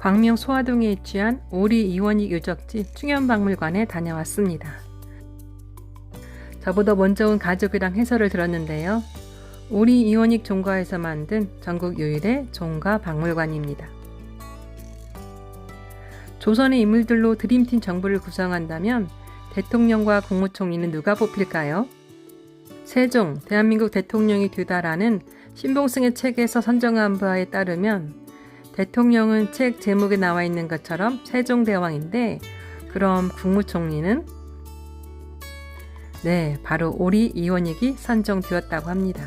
광명 소화동에 위치한 오리 이원익 유적지 충현박물관에 다녀왔습니다. 저보다 먼저 온 가족이랑 해설을 들었는데요. 오리 이원익 종가에서 만든 전국 유일의 종가 박물관입니다. 조선의 인물들로 드림팀 정부를 구성한다면 대통령과 국무총리는 누가 뽑힐까요? 세종, 대한민국 대통령이 되다라는 신봉승의 책에서 선정한 바에 따르면 대통령은 책 제목에 나와 있는 것처럼 세종대왕인데 그럼 국무총리는 네, 바로 오리 이원익이 선정되었다고 합니다.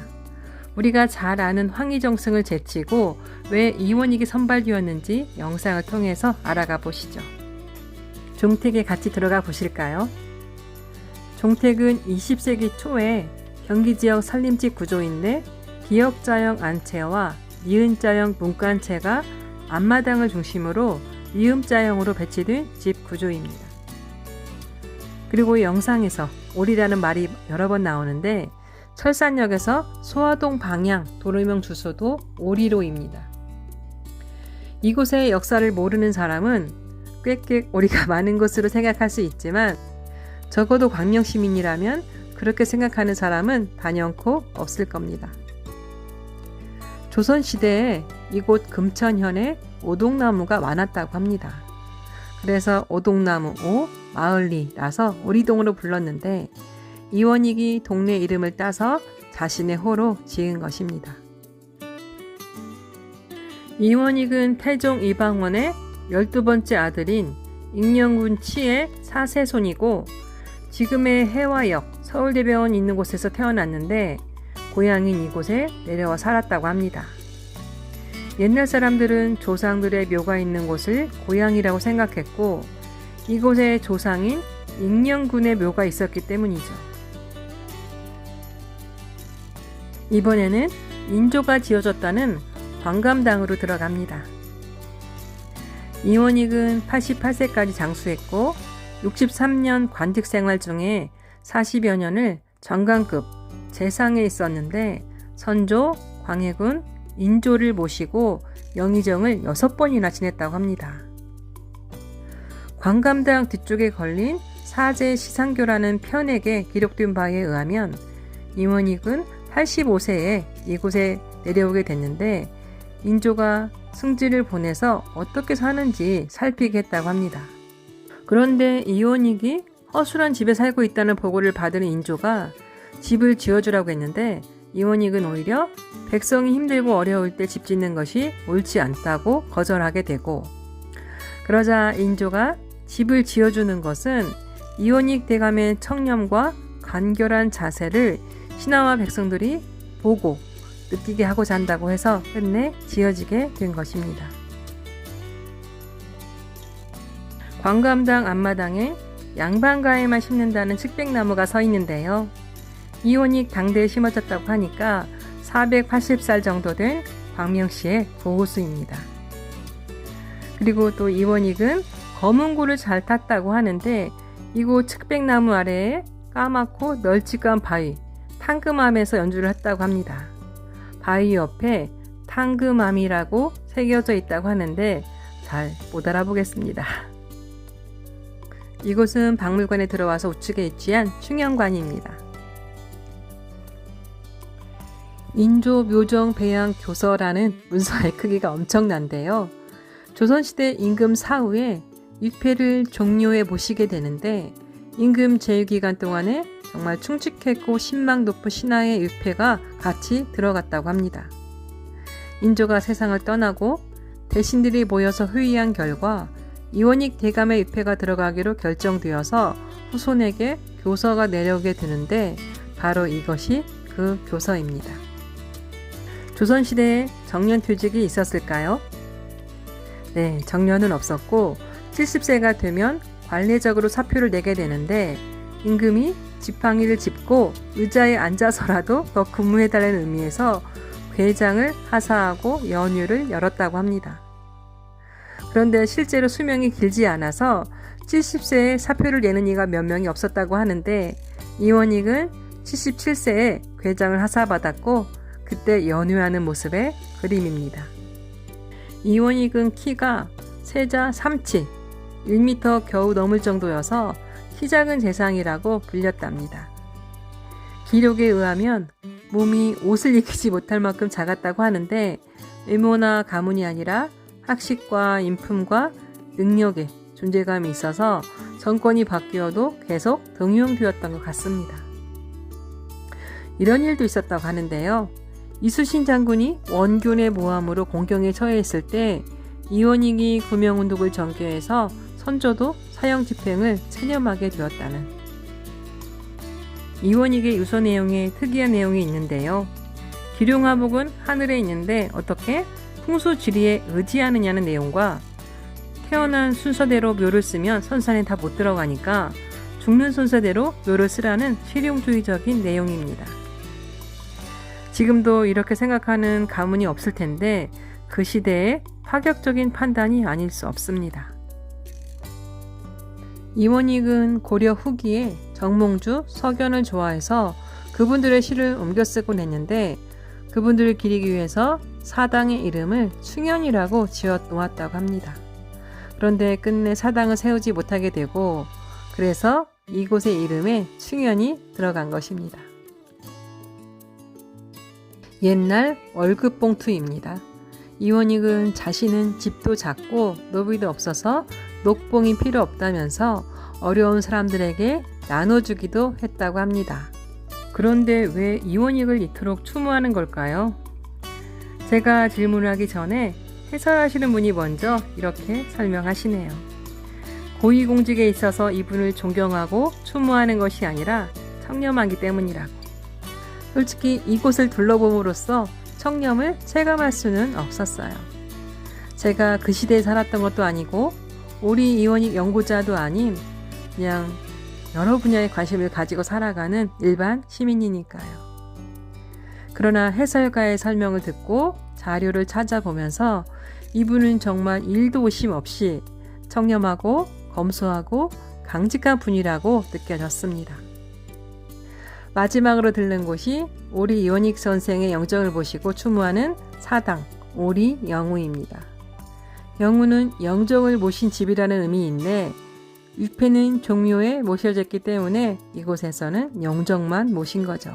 우리가 잘 아는 황희정승을 제치고 왜 이원익이 선발되었는지 영상을 통해서 알아가 보시죠. 종택에 같이 들어가 보실까요? 종택은 20세기 초에 경기 지역 산림집 구조인데 기역자형 안채와 니은자형 문간채가 앞마당을 중심으로 니음자형으로 배치된 집 구조입니다. 그리고 영상에서 오리라는 말이 여러 번 나오는데 철산역에서 소화동 방향 도로명 주소도 오리로입니다. 이곳의 역사를 모르는 사람은 꽥꽥 오리가 많은 곳으로 생각할 수 있지만 적어도 광명 시민이라면 그렇게 생각하는 사람은 단연코 없을 겁니다. 조선시대에 이곳 금천현에 오동나무가 많았다고 합니다. 그래서 오동나무 오 마을리라서 오리동으로 불렀는데 이원익이 동네 이름을 따서 자신의 호로 지은 것입니다. 이원익은 태종 이방원의 12번째 아들인 익령군 치의 사세손이고 지금의 해화역 서울대병원 있는 곳에서 태어났는데 고향인 이곳에 내려와 살았다고 합니다. 옛날 사람들은 조상들의 묘가 있는 곳을 고향이라고 생각했고 이곳에 조상인 익령군의 묘가 있었기 때문이죠. 이번에는 인조가 지어졌다는 광감당으로 들어갑니다. 이원익은 88세까지 장수했고 63년 관직 생활 중에 40여 년을 정강급 재상에 있었는데 선조 광해군 인조를 모시고 영의정을 6번이나 지냈다고 합니다. 광감당 뒤쪽에 걸린 사제 시상교라는 편액에 기록된 바에 의하면 이원익은 85세에 이곳에 내려오게 됐는데 인조가 승지를 보내서 어떻게 사는지 살피게 했다고 합니다. 그런데 이원익이 허술한 집에 살고 있다는 보고를 받은 인조가 집을 지어주라고 했는데 이원익은 오히려 백성이 힘들고 어려울 때 집 짓는 것이 옳지 않다고 거절하게 되고 그러자 인조가 집을 지어주는 것은 이원익 대감의 청렴과 간결한 자세를 신하와 백성들이 보고 느끼게 하고자 한다고 해서 끝내 지어지게 된 것입니다. 광감당 앞마당에 양반가에만 심는다는 측백나무가 서 있는데요. 이원익 당대에 심어졌다고 하니까 480살 정도 된 광명시의 고우수입니다. 그리고 또 이원익은 검은고를 잘 탔다고 하는데 이곳 측백나무 아래에 까맣고 널찍한 바위 탕금함에서 연주를 했다고 합니다. 바위 옆에 탕금함이라고 새겨져 있다고 하는데 잘 못 알아보겠습니다. 이곳은 박물관에 들어와서 우측에 위치한 충현관입니다. 인조 묘정 배양 교서라는 문서의 크기가 엄청난데요. 조선시대 임금 사후에 위패를 종료해 보시게 되는데 임금 제위기간 동안에 정말 충직했고 신망 높은 신하의 위패가 같이 들어갔다고 합니다. 인조가 세상을 떠나고 대신들이 모여서 회의한 결과 이원익 대감의 위패가 들어가기로 결정되어서 후손에게 교서가 내려오게 되는데 바로 이것이 그 교서입니다. 조선시대에 정년퇴직이 있었을까요? 네, 정년은 없었고 70세가 되면 관례적으로 사표를 내게 되는데 임금이 지팡이를 짚고 의자에 앉아서라도 더 근무해달라는 의미에서 괴장을 하사하고 연휴를 열었다고 합니다. 그런데 실제로 수명이 길지 않아서 70세에 사표를 내는 이가 몇 명이 없었다고 하는데 이원익은 77세에 괴장을 하사받았고 그때 연휴하는 모습의 그림입니다. 이원익은 키가 세자 3치 1m 겨우 넘을 정도여서 키 작은 재상이라고 불렸답니다. 기록에 의하면 몸이 옷을 입히지 못할 만큼 작았다고 하는데 외모나 가문이 아니라 학식과 인품과 능력에 존재감이 있어서 정권이 바뀌어도 계속 등용되었던 것 같습니다. 이런 일도 있었다고 하는데요. 이수신 장군이 원균의 모함으로 공경에 처해 있을 때 이원익이 구명운동을 전개해서 선조도 사형 집행을 체념하게 되었다는 이원익의 유서 내용에 특이한 내용이 있는데요. 기룡화복은 하늘에 있는데 어떻게 풍수지리에 의지하느냐는 내용과 태어난 순서대로 묘를 쓰면 선산에 다 못 들어가니까 죽는 순서대로 묘를 쓰라는 실용주의적인 내용입니다. 지금도 이렇게 생각하는 가문이 없을 텐데 그 시대에 파격적인 판단이 아닐 수 없습니다. 이원익은 고려 후기에 정몽주, 석연을 좋아해서 그분들의 시를 옮겨 쓰곤 했는데 그분들을 기리기 위해서 사당의 이름을 충현이라고 지어 놓았다고 합니다. 그런데 끝내 사당을 세우지 못하게 되고 그래서 이곳의 이름에 충현이 들어간 것입니다. 옛날 월급 봉투입니다. 이원익은 자신은 집도 작고 노비도 없어서 녹봉이 필요 없다면서 어려운 사람들에게 나눠주기도 했다고 합니다. 그런데 왜 이원익을 이토록 추모하는 걸까요? 제가 질문을 하기 전에 해설하시는 분이 먼저 이렇게 설명하시네요. 고위공직에 있어서 이분을 존경하고 추모하는 것이 아니라 청렴하기 때문이라고. 솔직히 이곳을 둘러봄으로써 청렴을 체감할 수는 없었어요. 제가 그 시대에 살았던 것도 아니고 우리 이원익 연구자도 아닌 그냥 여러 분야에 관심을 가지고 살아가는 일반 시민이니까요. 그러나 해설가의 설명을 듣고 자료를 찾아보면서 이분은 정말 일도 오심 없이 청렴하고 검소하고 강직한 분이라고 느껴졌습니다. 마지막으로 들른 곳이 오리 이원익 선생의 영정을 보시고 추모하는 사당 오리 영우입니다. 영우는 영정을 모신 집이라는 의미인데 위패는 종묘에 모셔졌기 때문에 이곳에서는 영정만 모신 거죠.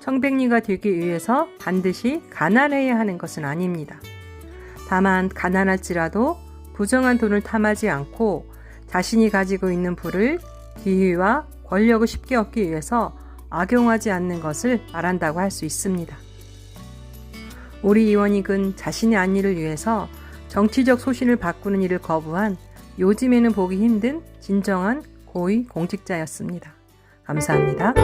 청백리가 되기 위해서 반드시 가난해야 하는 것은 아닙니다. 다만 가난할지라도 부정한 돈을 탐하지 않고 자신이 가지고 있는 부를 기회와 권력을 쉽게 얻기 위해서 악용하지 않는 것을 말한다고 할 수 있습니다. 우리 이원익은 자신의 안위를 위해서 정치적 소신을 바꾸는 일을 거부한 요즘에는 보기 힘든 진정한 고위 공직자였습니다. 감사합니다.